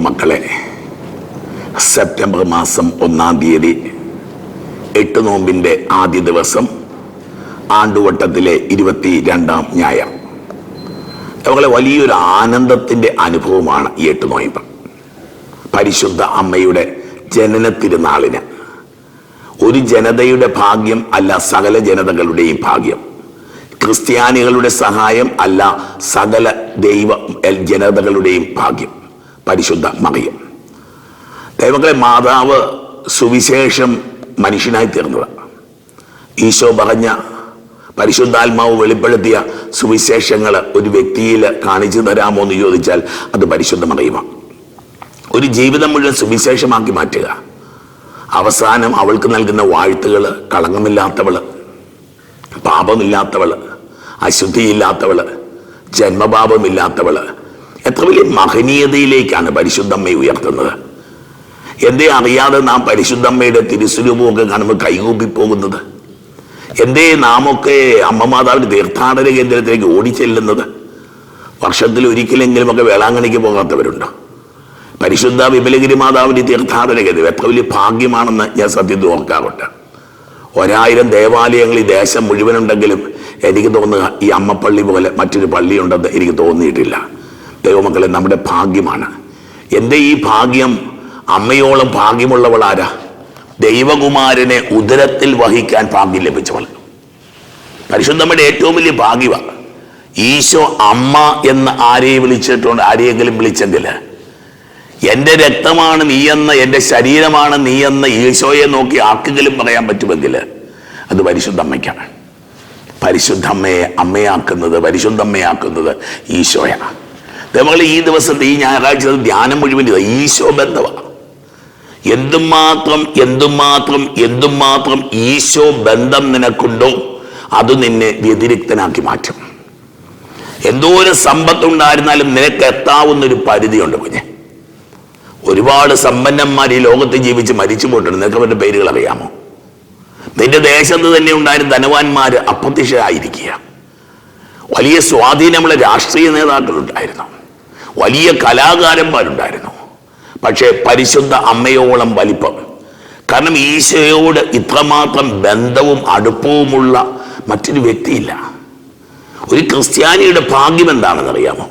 ദൈവമക്കളെ സെപ്റ്റംബർ മാസം ഒന്നാം തീയതി എട്ട് നോമ്പിന്റെ ആദ്യ ദിവസം ആണ്ടുവട്ടത്തിലെ ഇരുപത്തി രണ്ടാം ന്യായം ഞങ്ങളെ വലിയൊരു ആനന്ദത്തിന്റെ അനുഭവമാണ് ഈ എട്ട് നോയമ്പ്. പരിശുദ്ധ അമ്മയുടെ ജനന തിരുനാളിന് ഒരു ജനതയുടെ ഭാഗ്യം അല്ല സകല ജനതകളുടെയും ഭാഗ്യം. ക്രിസ്ത്യാനികളുടെ സഹായം അല്ല സകല ദൈവ ജനതകളുടെയും ഭാഗ്യം. പരിശുദ്ധ മറിയം. ദൈവങ്ങളെ മാതാവ് സുവിശേഷം മനുഷ്യനായി തീർന്നത്. ഈശോ പറഞ്ഞ പരിശുദ്ധാത്മാവ് വെളിപ്പെടുത്തിയ സുവിശേഷങ്ങൾ ഒരു വ്യക്തിയിൽ കാണിച്ചു തരാമോ എന്ന് ചോദിച്ചാൽ അത് പരിശുദ്ധ മറിയുമാണ് ഒരു ജീവിതം മുഴുവൻ സുവിശേഷമാക്കി മാറ്റുക. അവസാനം അവൾക്ക് നൽകുന്ന വാഴ്ത്തുകൾ കളങ്കമില്ലാത്തവൾ പാപമില്ലാത്തവൾ അശുദ്ധിയില്ലാത്തവൾ ജന്മപാപമില്ലാത്തവൾ എത്ര വലിയ മഹനീയതയിലേക്കാണ് പരിശുദ്ധമ്മയെ ഉയർത്തുന്നത്? എന്തേ അറിയാതെ നാം പരിശുദ്ധമ്മയുടെ തിരുസ്വരൂപമൊക്കെ കാണുമ്പോൾ കൈകൂപ്പി പോകുന്നത്? എന്തേ നാമൊക്കെ അമ്മ മാതാവിന്റെ തീർത്ഥാടന കേന്ദ്രത്തിലേക്ക് ഓടിച്ചെല്ലുന്നത് വർഷത്തിൽ ഒരിക്കലെങ്കിലുമൊക്കെ വേളാങ്കണിക്ക് പോകാത്തവരുണ്ടോ? പരിശുദ്ധ വിമലഗിരി മാതാവിന്റെ തീർത്ഥാടന കേന്ദ്രം എത്ര വലിയ ഭാഗ്യമാണെന്ന് ഞാൻ സത്യത്തിൽ ഓർക്കാറുണ്ട്. ഒരായിരം ദേവാലയങ്ങൾ ഈ ദേശം മുഴുവനുണ്ടെങ്കിലും എനിക്ക് തോന്നുക ഈ അമ്മപ്പള്ളി പോലെ മറ്റൊരു പള്ളിയുണ്ടെന്ന് എനിക്ക് തോന്നിയിട്ടില്ല. ദൈവമക്കളെ നമ്മുടെ ഭാഗ്യമാണ്. എന്റെ ഈ ഭാഗ്യം അമ്മയോളം ഭാഗ്യമുള്ളവൾ ആരാ ദൈവകുമാരനെ ഉദരത്തിൽ വഹിക്കാൻ ഭാഗ്യം ലഭിച്ചവൾ. പരിശുദ്ധമ്മയുടെ ഏറ്റവും വലിയ ഭാഗ്യമാണ് ഈശോ അമ്മ എന്ന് ആരെയും വിളിച്ചിട്ടുണ്ട് ആരെയെങ്കിലും വിളിച്ചെങ്കിൽ എന്റെ രക്തമാണ് നീ എന്ന് എന്റെ ശരീരമാണ് നീ എന്ന് ഈശോയെ നോക്കി ആർക്കെങ്കിലും പറയാൻ പറ്റുമെങ്കിൽ അത് പരിശുദ്ധമ്മയ്ക്കാണ് പരിശുദ്ധമ്മയെ അമ്മയാക്കുന്നത് പരിശുദ്ധമ്മയാക്കുന്നത് ഈശോയാണ്. നമ്മൾ ഈ ദിവസത്തെ ഈ ഞായറാഴ്ച ധ്യാനം മുഴുവൻ ഈശോ ബന്ധമാണ് എന്തുമാത്രം എന്തുമാത്രം എന്തുമാത്രം ഈശോ ബന്ധം നിനക്കുണ്ടോ അത് നിന്നെ വ്യതിരിക്തനാക്കി മാറ്റും. എന്തോരം സമ്പത്തുണ്ടായിരുന്നാലും നിനക്ക് എത്താവുന്ന ഒരു പരിധിയുണ്ട് കുഞ്ഞെ. ഒരുപാട് സമ്പന്നന്മാർ ഈ ലോകത്ത് ജീവിച്ച് മരിച്ചു പോയിട്ടുണ്ട്. നിനക്ക് അവരുടെ പേരുകൾ അറിയാമോ? നിന്റെ ദേശത്ത് തന്നെ ഉണ്ടായിരുന്ന ധനവാന്മാർ അപ്രത്യക്ഷരായിരിക്കുക. വലിയ സ്വാധീനമുള്ള രാഷ്ട്രീയ നേതാക്കളുണ്ടായിരുന്നു. വലിയ കലാകാരന്മാരുണ്ടായിരുന്നു. പക്ഷേ പരിശുദ്ധ അമ്മയോളം വലിപ്പം. കാരണം ഈശോയോട് ഇത്രമാത്രം ബന്ധവും അടുപ്പവുമുള്ള മറ്റൊരു വ്യക്തിയില്ല. ഒരു ക്രിസ്ത്യാനിയുടെ ഭാഗ്യം എന്താണെന്നറിയാമോ?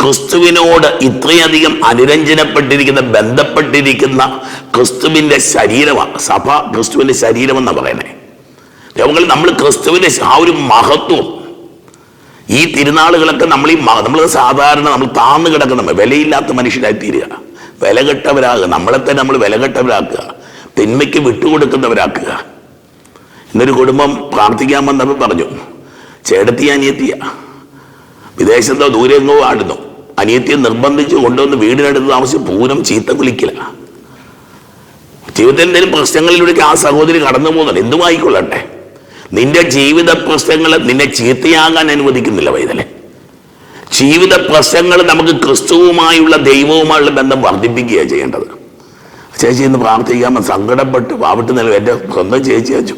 ക്രിസ്തുവിനോട് ഇത്രയധികം അനുരഞ്ജനപ്പെട്ടിരിക്കുന്ന ബന്ധപ്പെട്ടിരിക്കുന്ന ക്രിസ്തുവിന്റെ ശരീരമാണ് സഭ ക്രിസ്തുവിന്റെ ശരീരമെന്നാണ് പറയുന്നത് നമ്മൾ ക്രിസ്തുവിന്റെ ആ ഒരു മഹത്വം ഈ തിരുനാളുകളൊക്കെ നമ്മൾ ഈ നമ്മൾ സാധാരണ നമ്മൾ താന്നു കിടക്കുന്ന വിലയില്ലാത്ത മനുഷ്യരായി തീരുക. വിലകെട്ടവരാകുക. നമ്മളെ തന്നെ നമ്മൾ വിലകെട്ടവരാക്കുക. തിന്മയ്ക്ക് വിട്ടുകൊടുക്കുന്നവരാക്കുക. ഇന്നൊരു കുടുംബം പ്രാർത്ഥിക്കാൻ വന്നപ്പോൾ പറഞ്ഞു ചേട്ടത്തി അനിയത്തിയ. വിദേശത്തോ ദൂരെങ്ങോ ആടുന്നു. അനിയത്തിയെ നിർബന്ധിച്ച് കൊണ്ടുവന്ന് വീടിനടുത്ത് താമസിച്ച് പൂരം ചീത്ത കുലിക്കില്ല. ജീവിതത്തിൽ എന്തെങ്കിലും പ്രശ്നങ്ങളിലൂടെ ആ സഹോദരി കടന്നു പോകുന്നുണ്ട് എന്തുമായിക്കൊള്ളട്ടെ നിന്റെ ജീവിത പ്രശ്നങ്ങൾ നിന്നെ ചീത്തയാകാൻ അനുവദിക്കുന്നില്ല വൈതലെ ജീവിത പ്രശ്നങ്ങൾ നമുക്ക് ക്രിസ്തുവുമായുള്ള ദൈവവുമായുള്ള ബന്ധം വർദ്ധിപ്പിക്കുകയാണ് ചെയ്യേണ്ടത്. ചേച്ചി ഇന്ന് പ്രാർത്ഥിക്കാമെന്ന് സങ്കടപ്പെട്ട് പാവിട്ട് നില എന്റെ സ്വന്തം ചേച്ചി അച്ചു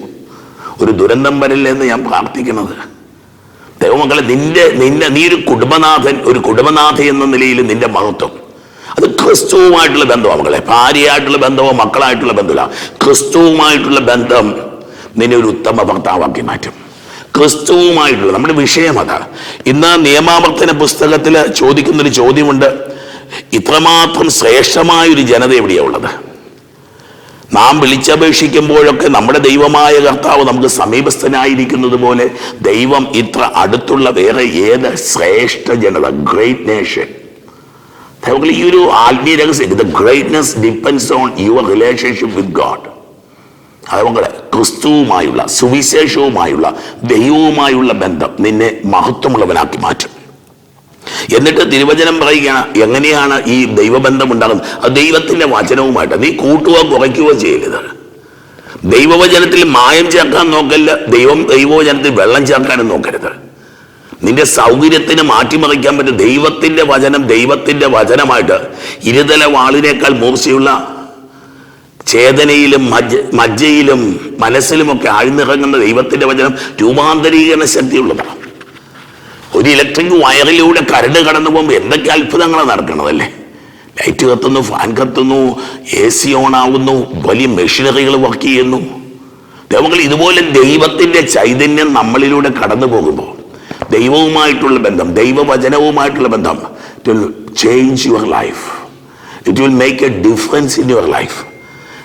ഒരു ദുരന്തം വരില്ലെന്ന് ഞാൻ പ്രാർത്ഥിക്കുന്നത്. ദൈവമക്കളെ നിന്റെ നിന്റെ നീ ഒരു കുടുംബനാഥൻ ഒരു കുടുംബനാഥൻ എന്ന നിലയിൽ നിന്റെ മഹത്വം. അത് ക്രിസ്തുവുമായിട്ടുള്ള ബന്ധമാണ് മക്കളെ. ഭാര്യയായിട്ടുള്ള ബന്ധമോ മക്കളായിട്ടുള്ള ബന്ധമില്ല. ക്രിസ്തുവുമായിട്ടുള്ള ബന്ധം നിന്നെ ഒരു ഉത്തമ ഭർത്താവാക്കി മാറ്റും ക്രിസ്തുവുമായിട്ടുള്ള നമ്മുടെ വിഷയം അതാണ് ഇന്ന് നിയമാവർത്തന പുസ്തകത്തിൽ ചോദിക്കുന്നൊരു ചോദ്യമുണ്ട്. ഇത്രമാത്രം ശ്രേഷ്ഠമായ ഒരു ജനത എവിടെയാണ് ഉള്ളത്? നാം വിളിച്ചപേക്ഷിക്കുമ്പോഴൊക്കെ നമ്മുടെ ദൈവമായ കർത്താവ് നമുക്ക് സമീപസ്ഥനായിരിക്കുന്നത് പോലെ ദൈവം ഇത്ര അടുത്തുള്ള വേറെ ഏത് ശ്രേഷ്ഠ ജനത? ഗ്രേറ്റ് നേഷൻ ഈ ഒരു ആത്മീയ രഹസ്യം the greatness depends on your relationship with God അത് മക്കളെ ക്രിസ്തുവുമായുള്ള സുവിശേഷവുമായുള്ള ദൈവവുമായുള്ള ബന്ധം നിന്നെ മഹത്വമുള്ളവനാക്കി മാറ്റും. എന്നിട്ട് തിരുവചനം പറയുകയാണ് എങ്ങനെയാണ് ഈ ദൈവബന്ധം ഉണ്ടാകുന്നത്? അത് ദൈവത്തിന്റെ വചനവുമായിട്ട് നീ കൂട്ടുകയോ കുറയ്ക്കുകയോ ചെയ്യരുത്. ദൈവവചനത്തിൽ മായം ചേർക്കാൻ നോക്കല്ല ദൈവം ദൈവവചനത്തിൽ വെള്ളം ചേർക്കാനും നോക്കരുത്. നിന്റെ സൗകര്യത്തിന് മാറ്റിമറിക്കാൻ പറ്റും ദൈവത്തിന്റെ വചനം ദൈവത്തിന്റെ വചനമായിട്ട് ഇരുതല വാളിനേക്കാൾ മൂർച്ചയുള്ള ചേതനയിലും മജ്ജ മജ്ജയിലും മനസ്സിലുമൊക്കെ ആഴ്ന്നിറങ്ങുന്ന ദൈവത്തിന്റെ വചനം രൂപാന്തരീകരണ ശക്തിയുള്ളതാണ്. ഒരു ഇലക്ട്രിക് വയറിലൂടെ കരട് കടന്നു പോകുമ്പോൾ എന്തൊക്കെ അത്ഭുതങ്ങളാണ് നടക്കണതല്ലേ? ലൈറ്റ് കത്തുന്നു ഫാൻ കത്തുന്നു എ സി ഓൺ ആവുന്നു വലിയ മെഷീനറികൾ വർക്ക് ചെയ്യുന്നു. ദൈവങ്ങൾ ഇതുപോലെ ദൈവത്തിന്റെ ചൈതന്യം നമ്മളിലൂടെ കടന്നു പോകുമ്പോൾ ദൈവവുമായിട്ടുള്ള ബന്ധം ദൈവവചനവുമായിട്ടുള്ള ബന്ധം it will change your life it will make a difference in your life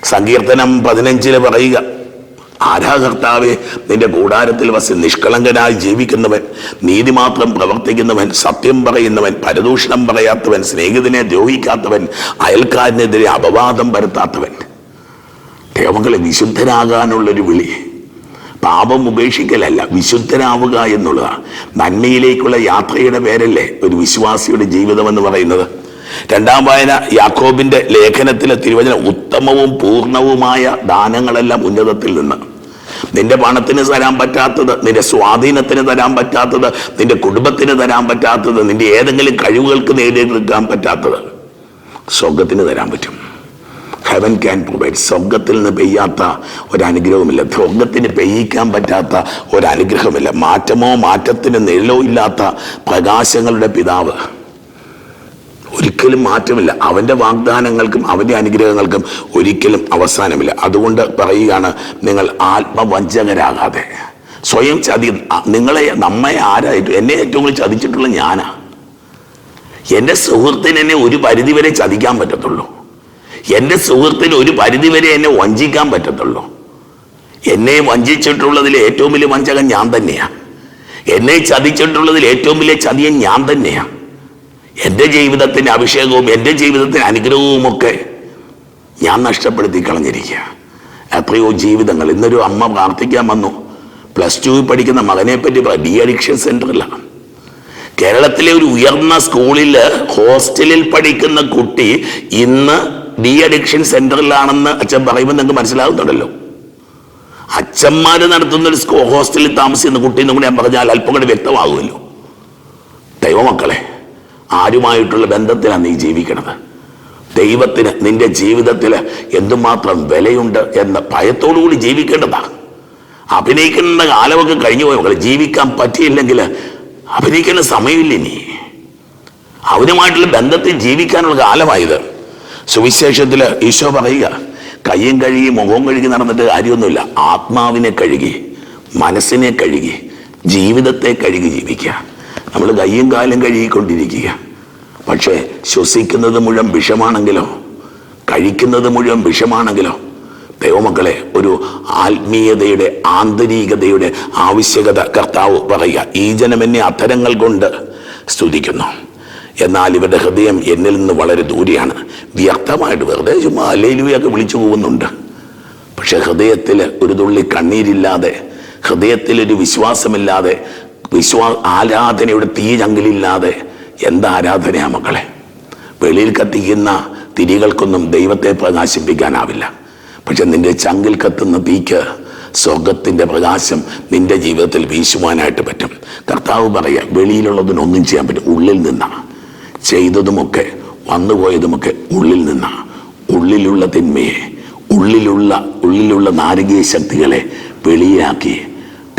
സങ്കീർത്തനം പതിനഞ്ചിൽ പറയുക ആരാ കർത്താവെ നിന്റെ കൂടാരത്തിൽ വസി നിഷ്കളങ്കനായി ജീവിക്കുന്നവൻ നീതി മാത്രം പ്രവർത്തിക്കുന്നവൻ സത്യം പറയുന്നവൻ പരദൂഷണം പറയാത്തവൻ സ്നേഹിതനെ ദ്രോഹിക്കാത്തവൻ അയൽക്കാരനെതിരെ അപവാദം പരത്താത്തവൻ. ദൈവങ്ങളെ വിശുദ്ധരാകാനുള്ളൊരു വിളി. പാപം ഉപേക്ഷിക്കലല്ല വിശുദ്ധരാവുക എന്നുള്ളതാണ് നന്മയിലേക്കുള്ള യാത്രയുടെ പേരല്ലേ ഒരു വിശ്വാസിയുടെ ജീവിതം എന്ന് പറയുന്നത്. രണ്ടാം വായന യാക്കോബിന്റെ ലേഖനത്തിലെ തിരുവചന ഉത്തമവും പൂർണവുമായ ദാനങ്ങളെല്ലാം ഉന്നതത്തിൽ നിന്ന്. നിന്റെ പണത്തിന് തരാൻ പറ്റാത്തത് നിന്റെ സ്വാധീനത്തിന് തരാൻ പറ്റാത്തത് നിന്റെ കുടുംബത്തിന് തരാൻ പറ്റാത്തത് നിന്റെ ഏതെങ്കിലും കഴിവുകൾക്ക് നേടിയെടുക്കാൻ പറ്റാത്തത് സ്വർഗത്തിന് തരാൻ പറ്റും. ഹെവൻ ക്യാൻ പ്രൊവൈഡ് സ്വർഗത്തിൽ നിന്ന് പെയ്യാത്ത ഒരു അനുഗ്രഹവുമില്ല സ്വർഗത്തിന് പെയ്യിക്കാൻ പറ്റാത്ത ഒരനുഗ്രഹമില്ല മാറ്റമോ മാറ്റത്തിന് നിഴലോ ഇല്ലാത്ത പ്രകാശങ്ങളുടെ പിതാവ് ഒരിക്കലും മാറ്റമില്ല. അവന്റെ വാഗ്ദാനങ്ങൾക്കും അവന്റെ അനുഗ്രഹങ്ങൾക്കും ഒരിക്കലും അവസാനമില്ല. അതുകൊണ്ട് പറയുകയാണ് നിങ്ങൾ ആത്മവഞ്ചകരാകാതെ. സ്വയം ചതി നിങ്ങളെ നമ്മെ ആരായിട്ട് എന്നെ ഏറ്റവും കൂടുതൽ ചതിച്ചിട്ടുള്ള ഞാനാ. എന്റെ സുഹൃത്തിന് എന്നെ ഒരു പരിധിവരെ ചതിക്കാൻ പറ്റത്തുള്ളൂ. എന്റെ സുഹൃത്തിന് ഒരു പരിധിവരെ എന്നെ വഞ്ചിക്കാൻ പറ്റത്തുള്ളൂ. എന്നെ വഞ്ചിച്ചിട്ടുള്ളതിൽ ഏറ്റവും വലിയ വഞ്ചകൻ ഞാൻ തന്നെയാണ് എന്നെ ചതിച്ചിട്ടുള്ളതിൽ ഏറ്റവും വലിയ ചതിയൻ ഞാൻ തന്നെയാണ് എന്റെ ജീവിതത്തിന്റെ അഭിഷേകവും എന്റെ ജീവിതത്തിന്റെ അനുഗ്രഹവും ഒക്കെ ഞാൻ നഷ്ടപ്പെടുത്തി കളഞ്ഞിരിക്കുക. എത്രയോ ജീവിതങ്ങൾ ഇന്നൊരു അമ്മ പ്രാർത്ഥിക്കാൻ വന്നു. പ്ലസ് ടുവിൽ പഠിക്കുന്ന മകനെ പറ്റി ഡി അഡിക്ഷൻ സെന്ററിലാണ്. കേരളത്തിലെ ഒരു ഉയർന്ന സ്കൂളിൽ ഹോസ്റ്റലിൽ പഠിക്കുന്ന കുട്ടി ഇന്ന് ഡി അഡിക്ഷൻ സെന്ററിലാണെന്ന് അച്ഛൻ പറയുമ്പോൾ നിങ്ങൾക്ക് മനസ്സിലാകുന്നുണ്ടല്ലോ. അച്ഛന്മാർ നടത്തുന്ന ഒരു ഹോസ്റ്റലിൽ താമസിക്കുന്ന കുട്ടി എന്നും കൂടി ഞാൻ പറഞ്ഞാൽ അല്പം കൂടി വ്യക്തമാകുമല്ലോ ദൈവമക്കളെ ആരുമായിട്ടുള്ള ബന്ധത്തിലാണ് നീ ജീവിക്കണത്? ദൈവത്തിന് നിന്റെ ജീവിതത്തിൽ എന്തുമാത്രം വിലയുണ്ട് എന്ന ഭയത്തോടുകൂടി ജീവിക്കേണ്ടതാണ് അഭിനയിക്കേണ്ട കാലമൊക്കെ കഴിഞ്ഞു പോയി. ജീവിക്കാൻ പറ്റിയില്ലെങ്കിൽ അഭിനയിക്കേണ്ട സമയമില്ല ഇനി. അവനുമായിട്ടുള്ള ബന്ധത്തിൽ ജീവിക്കാനുള്ള കാലമായത്. സുവിശേഷത്തിൽ ഈശോ പറയുക കയ്യും കഴുകി മുഖവും കഴുകി നടന്നിട്ട് കാര്യമൊന്നുമില്ല. ആത്മാവിനെ കഴുകി മനസ്സിനെ കഴുകി ജീവിതത്തെ കഴുകി ജീവിക്കുക. നമ്മൾ കയ്യും കാലും കഴുകിക്കൊണ്ടിരിക്കുക. പക്ഷേ ശ്വസിക്കുന്നത് മുഴുവൻ വിഷമാണെങ്കിലോ കഴിക്കുന്നത് മുഴുവൻ വിഷമാണെങ്കിലോ ദൈവമക്കളെ ഒരു ആത്മീയതയുടെ ആന്തരികതയുടെ ആവശ്യകത കർത്താവ് പറയുക ഈ ജനം എന്നെ അത്തരങ്ങൾ കൊണ്ട് സ്തുതിക്കുന്നു. എന്നാൽ ഇവരുടെ ഹൃദയം എന്നിൽ നിന്ന് വളരെ ദൂരെയാണ്. വ്യക്തമായിട്ട് വെറുതെ ചുമ്മാ അലേലുവയൊക്കെ വിളിച്ചു പോകുന്നുണ്ട്. പക്ഷെ ഹൃദയത്തിൽ ഒരു തുള്ളി കണ്ണീരില്ലാതെ ഹൃദയത്തിൽ ഒരു വിശ്വാസമില്ലാതെ വിശ്വാ ആരാധനയുടെ തീ ചങ്കിലില്ലാതെ എന്താ ആരാധനയാ മക്കളെ? വെളിയിൽ കത്തിക്കുന്ന തിരികൾക്കൊന്നും ദൈവത്തെ പ്രകാശിപ്പിക്കാനാവില്ല. പക്ഷെ നിന്റെ ചങ്കിൽ കത്തുന്ന തീക്ക് സ്വർഗത്തിന്റെ പ്രകാശം നിന്റെ ജീവിതത്തിൽ വീശുവാനായിട്ട് പറ്റും. കർത്താവ് പറയുക വെളിയിലുള്ളതിനൊന്നും ചെയ്യാൻ പറ്റും ഉള്ളിൽ നിന്നാണ് ചെയ്തതുമൊക്കെ വന്നുപോയതുമൊക്കെ ഉള്ളിൽ നിന്നാണ് ഉള്ളിലുള്ള തിന്മയെ ഉള്ളിലുള്ള ഉള്ളിലുള്ള നാരകീയ ശക്തികളെ വെളിയിലാക്കി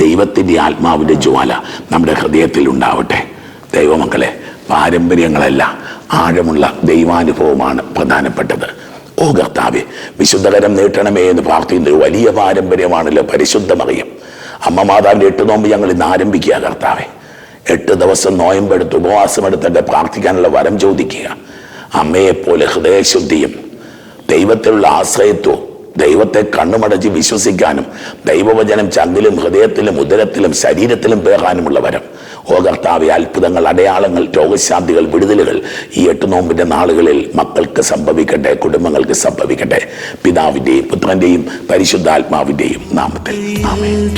ദൈവത്തിന്റെ ആത്മാവിന്റെ ജ്വാല നമ്മുടെ ഹൃദയത്തിൽ ഉണ്ടാവട്ടെ. ദൈവമക്കളെ പാരമ്പര്യങ്ങളല്ല ആഴമുള്ള ദൈവാനുഭവമാണ് പ്രധാനപ്പെട്ടത്. ഓ കർത്താവെ വിശുദ്ധകരം നീട്ടണമേ എന്ന് പ്രാർത്ഥിക്കുന്ന ഒരു വലിയ പാരമ്പര്യമാണല്ലോ പരിശുദ്ധമറിയം അമ്മ മാതാവിന്റെ എട്ട് നോമ്പ് ഞങ്ങൾ ഇന്ന് ആരംഭിക്കുക കർത്താവെ. എട്ട് ദിവസം നോയമ്പെടുത്ത് ഉപവാസമെടുത്തൊക്കെ പ്രാർത്ഥിക്കാനുള്ള വരം ചോദിക്കുക. അമ്മയെപ്പോലെ ഹൃദയശുദ്ധിയും ദൈവത്തിലുള്ള ആശ്രയത്വവും ദൈവത്തെ കണ്ണുമടച്ച് വിശ്വസിക്കാനും ദൈവവചനം ചങ്കിലും ഹൃദയത്തിലും ഉദരത്തിലും ശരീരത്തിലും പേറാനുമുള്ള വരം. ഓ കർത്താവ് അത്ഭുതങ്ങൾ അടയാളങ്ങൾ രോഗശാന്തികൾ വിടുതലുകൾ ഈ എട്ട് നോമ്പിന്റെ നാളുകളിൽ മക്കൾക്ക് സംഭവിക്കട്ടെ കുടുംബങ്ങൾക്ക് സംഭവിക്കട്ടെ. പിതാവിന്റെയും പുത്രന്റെയും പരിശുദ്ധാത്മാവിന്റെയും നാമത്തിൽ. ആമേൻ.